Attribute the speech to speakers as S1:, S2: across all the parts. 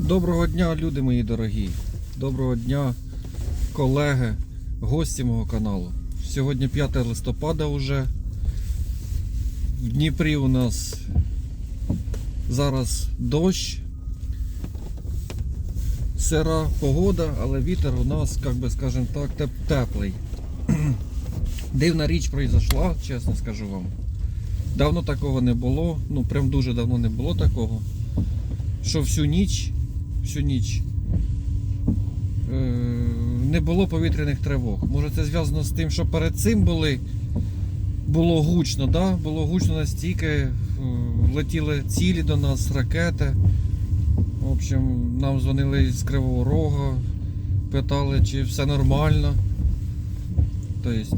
S1: Доброго дня, люди мої дорогі. Доброго дня, колеги, гості мого каналу. Сьогодні 5 листопада вже. В Дніпрі у нас зараз дощ. Сира погода, але вітер у нас, як би скажем так, теп- теплий. Дивна річ произошла, чесно скажу вам. Давно такого не було, ну прям дуже давно не було такого. Що всю ніч, всю ніч е, не було повітряних тривог. Може це зв'язано з тим, що перед цим були, було гучно, да? було гучно настільки, е, летіли цілі до нас, ракети. В общем, нам дзвонили з Кривого Рога, питали, чи все нормально. Тобто,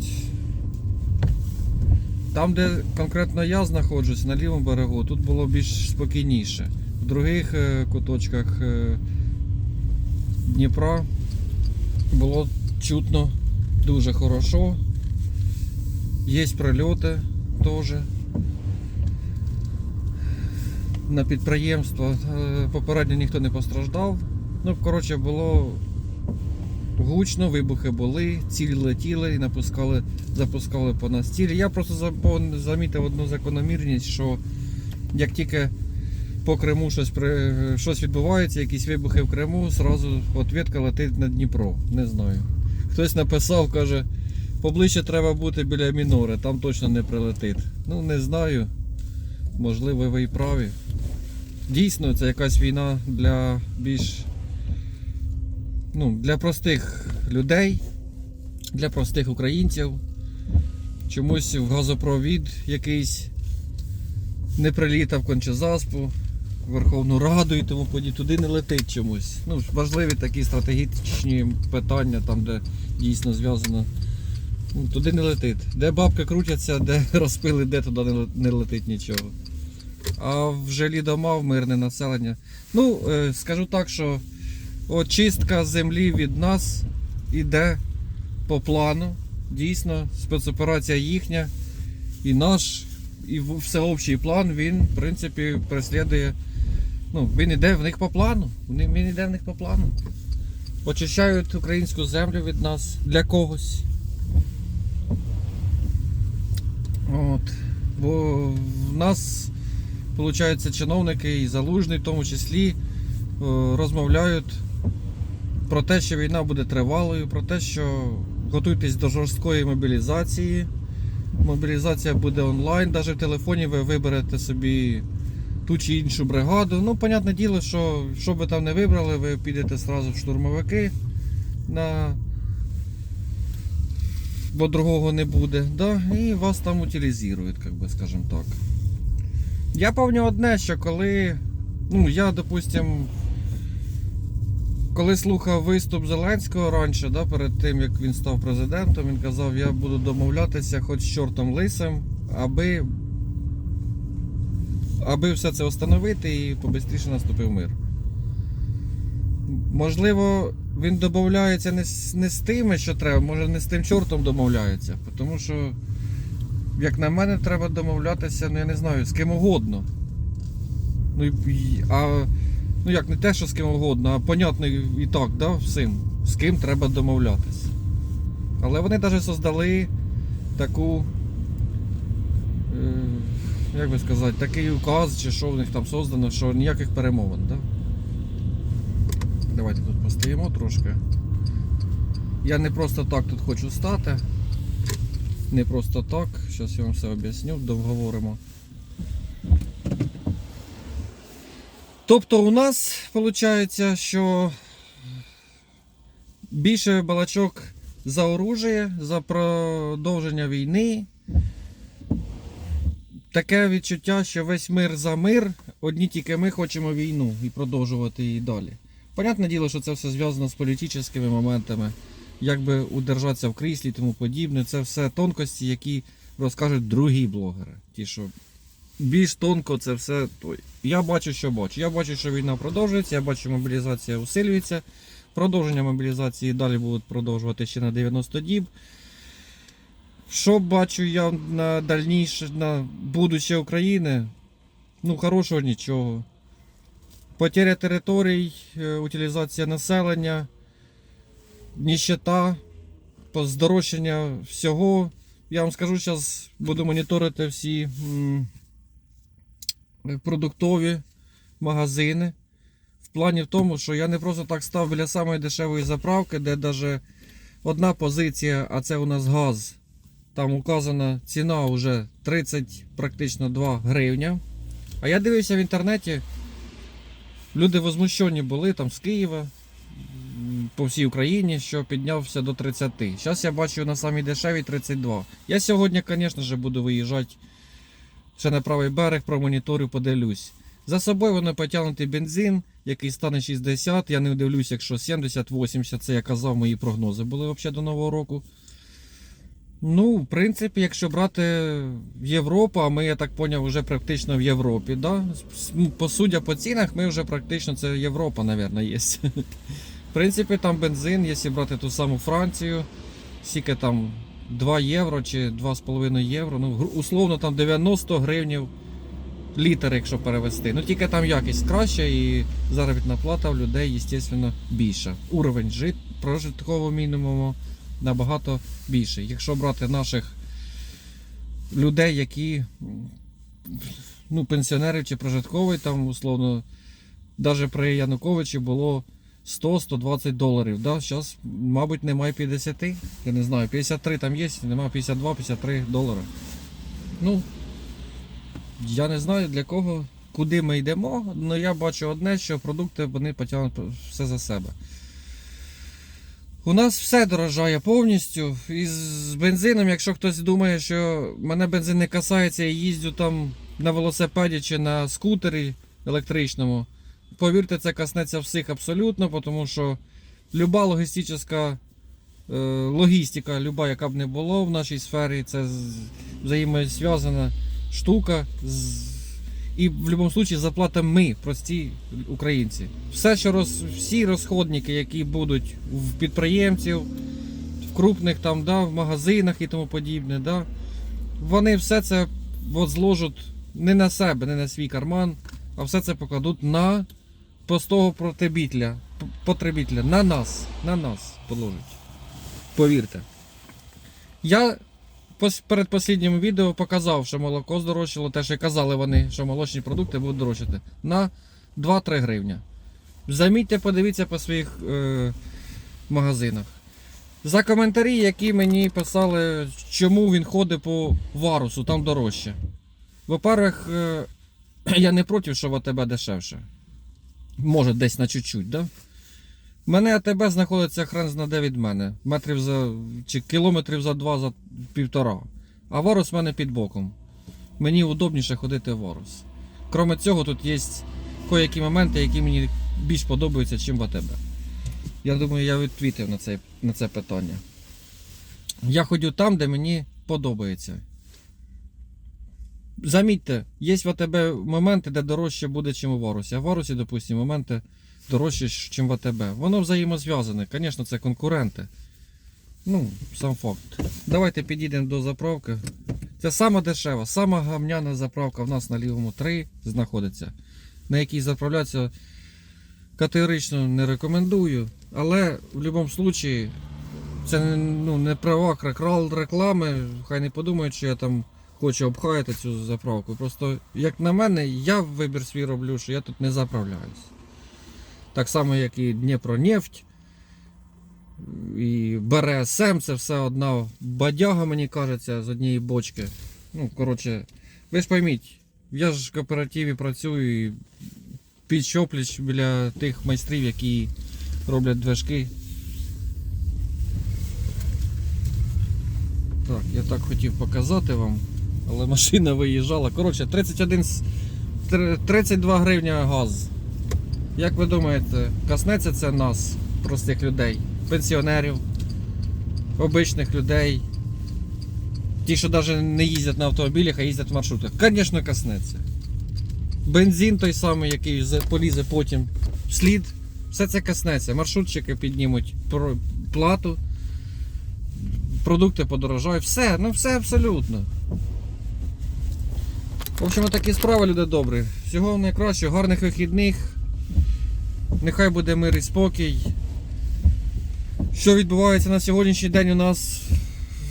S1: там, де конкретно я знаходжусь, на лівому берегу, тут було більш спокійніше. В других е, куточках е, Дніпра було чутно дуже хорошо. Є прильоти теж на підприємство. Е, Попередньо ніхто не постраждав. Ну, коротше, було гучно, вибухи були, цілі летіли і напускали, запускали по нас цілі. Я просто замітив одну закономірність, що як тільки по Криму щось, щось відбувається, якісь вибухи в Криму, зразу ответка летить на Дніпро. Не знаю. Хтось написав, каже, поближче треба бути біля Мінори, там точно не прилетить. Ну, не знаю. Можливо, ви і праві. Дійсно, це якась війна для більш ну, для простих людей, для простих українців. Чомусь в газопровід якийсь не прилітав кончезаспу, Верховну Раду і тому подібне, туди не летить чомусь. Ну, важливі такі стратегічні питання, там, де дійсно зв'язано. Ну, туди не летить. Де бабки крутяться, де розпили, де туди не летить нічого. А в жилі дома, в мирне населення. Ну, е, скажу так, що очистка землі від нас іде по плану. Дійсно, спецоперація їхня. І наш, і всеобщий план, він, в принципі, преслідує. Ну, він іде в них по плану. Він іде в них по плану. Очищають українську землю від нас для когось. От. Бо в нас, виходить, чиновники і залужний в тому числі е, розмовляють про те, що війна буде тривалою, про те, що готуйтесь до жорсткої мобілізації. Мобілізація буде онлайн, навіть в телефоні ви виберете собі ту чи іншу бригаду. Ну, понятне діло, що що ви там не вибрали, ви підете одразу в штурмовики, на... бо другого не буде. Да? І вас там утилізують, як би, скажімо так. Я пам'ятаю одне, що коли. Ну, я, допустим, коли слухав виступ Зеленського раніше, да, перед тим як він став президентом, він казав, я буду домовлятися хоч з чортом лисим, аби, аби все це встановити і побистріше наступив мир. Можливо, він домовляється не з, не з тими, що треба, може не з тим чортом домовляється. Тому що, як на мене, треба домовлятися, ну я не знаю, з ким угодно. Ну, а Ну як не те, що з ким угодно, а понятно і так, да, всім, з ким треба домовлятися. Але вони навіть создали таку, е, як би сказати, такий указ, чи що в них там создано, що ніяких перемовин, да? Давайте тут постоїмо трошки. Я не просто так тут хочу стати. Не просто так. Зараз я вам все об'ясню, довго Тобто у нас виходить, що більше балачок за оружие, за продовження війни. Таке відчуття, що весь мир за мир, одні тільки ми хочемо війну і продовжувати її далі. Понятне діло, що це все зв'язано з політичними моментами, як би удержатися в кріслі і тому подібне. Це все тонкості, які розкажуть другі блогери. Ті, що більш тонко це все. Я бачу, що бачу. Я бачу, що війна продовжується, я бачу, що мобілізація усилюється. Продовження мобілізації далі будуть продовжувати ще на 90 діб. Що бачу я на дальніше, на будуще України? Ну, хорошого нічого. Потеря територій, е, утилізація населення, ніщета, здорожчання всього. Я вам скажу, зараз буду моніторити всі продуктові магазини. В плані в тому, що я не просто так став біля самої дешевої заправки, де навіть одна позиція, а це у нас газ. Там указана ціна вже 30 практично 2 гривня. А я дивився в інтернеті, люди возмущені були там з Києва по всій Україні, що піднявся до 30. Зараз я бачу на самій дешевій 32. Я сьогодні, звісно буду виїжджати ще на правий берег, промоніторю, подивлюсь. За собою воно потягнутий бензин, який стане 60. Я не дивлюсь, якщо 70-80, це я казав, мої прогнози були взагалі до Нового року. Ну, в принципі, якщо брати Європу, а ми, я так поняв, вже практично в Європі, да? По судя по цінах, ми вже практично це Європа, мабуть, є. В принципі, там бензин, якщо брати ту саму Францію, скільки там 2 євро чи 2,5 євро, ну, условно там 90 гривнів літр, якщо перевести. Ну тільки там якість краща і заробітна плата в людей, звісно, більша. Уровень жит, прожиткового мінімуму набагато більший. Якщо брати наших людей, які ну, пенсіонерів чи прожитковий, там, условно, навіть при Януковичі було 100-120 доларів. Да? Зараз, мабуть, немає 50. Я не знаю, 53 там є, немає 52-53 долари. Ну, я не знаю для кого, куди ми йдемо, але я бачу одне, що продукти вони потягнуть все за себе. У нас все дорожає повністю. І з бензином, якщо хтось думає, що мене бензин не касається, я їздю там на велосипеді чи на скутері електричному. Повірте, це коснеться всіх абсолютно, тому що люба логістична е, логістика, люба, яка б не було в нашій сфері, це взаємозв'язана штука. З... І в будь-якому випадку заплатимо ми, прості українці. Все, що роз... всі розходники, які будуть в підприємців, в крупних там, да, в магазинах і тому подібне, да, вони все це от зложать не на себе, не на свій карман, а все це покладуть на простого потребітля, потребітля, на нас, на нас положать. Повірте. Я перед посліднім відео показав, що молоко здорожчало, те, що казали вони, що молочні продукти будуть дорожчати на 2-3 гривня. Замітьте, подивіться по своїх е, магазинах. За коментарі, які мені писали, чому він ходить по варусу, там дорожче. Во-первых, е, я не проти, що в АТБ дешевше. Може, десь на чуть-чуть, да? Мене АТБ знаходиться хрен зна від мене. Метрів за. чи кілометрів за два, за півтора. А ворос в мене під боком. Мені удобніше ходити в ворос. Кроме цього, тут є кое-які моменти, які мені більш подобаються, ніж в АТБ. Я думаю, я відповів на це, на це питання. Я ходю там, де мені подобається. Замітьте, є в АТБ моменти, де дорожче буде, ніж у Варусі. А в Варусі, допустимо, моменти дорожче, ніж в АТБ. Воно взаємозв'язане. Звісно, це конкуренти. Ну, сам факт. Давайте підійдемо до заправки. Це сама дешева, сама гамняна заправка в нас на лівому 3 знаходиться. На якій заправлятися категорично не рекомендую. Але в будь-якому випадку це ну, не права реклами. Хай не подумають, що я там хочу обхаяти цю заправку. Просто, як на мене, я вибір свій роблю, що я тут не заправляюсь. Так само, як і Дніпронефть, і БРСМ, це все одна бадяга, мені кажеться, з однієї бочки. Ну, коротше, ви ж пойміть, я ж в кооперативі працюю і пліч біля тих майстрів, які роблять движки. Так, я так хотів показати вам, але машина виїжджала. Коротше, 31, 32 гривня газ. Як ви думаєте, коснеться це нас, простих людей, пенсіонерів, обичних людей, ті, що навіть не їздять на автомобілях, а їздять в маршрутах? Звісно, коснеться. Бензин той самий, який полізе потім вслід, все це коснеться. Маршрутчики піднімуть плату, продукти подорожають, все, ну все абсолютно. В общем, такі справи, люди добрі. Всього найкращого, гарних вихідних. Нехай буде мир і спокій. Що відбувається на сьогоднішній день у нас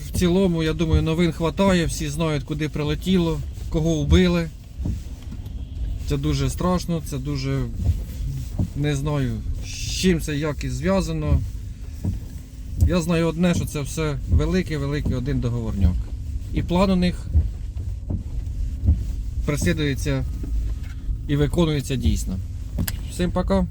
S1: в цілому, я думаю, новин хватає, всі знають, куди прилетіло, кого вбили. Це дуже страшно, це дуже не знаю, з чим це як і зв'язано. Я знаю одне, що це все великий-великий один договорняк. І план у них преслідується і виконується дійсно. Всім пока!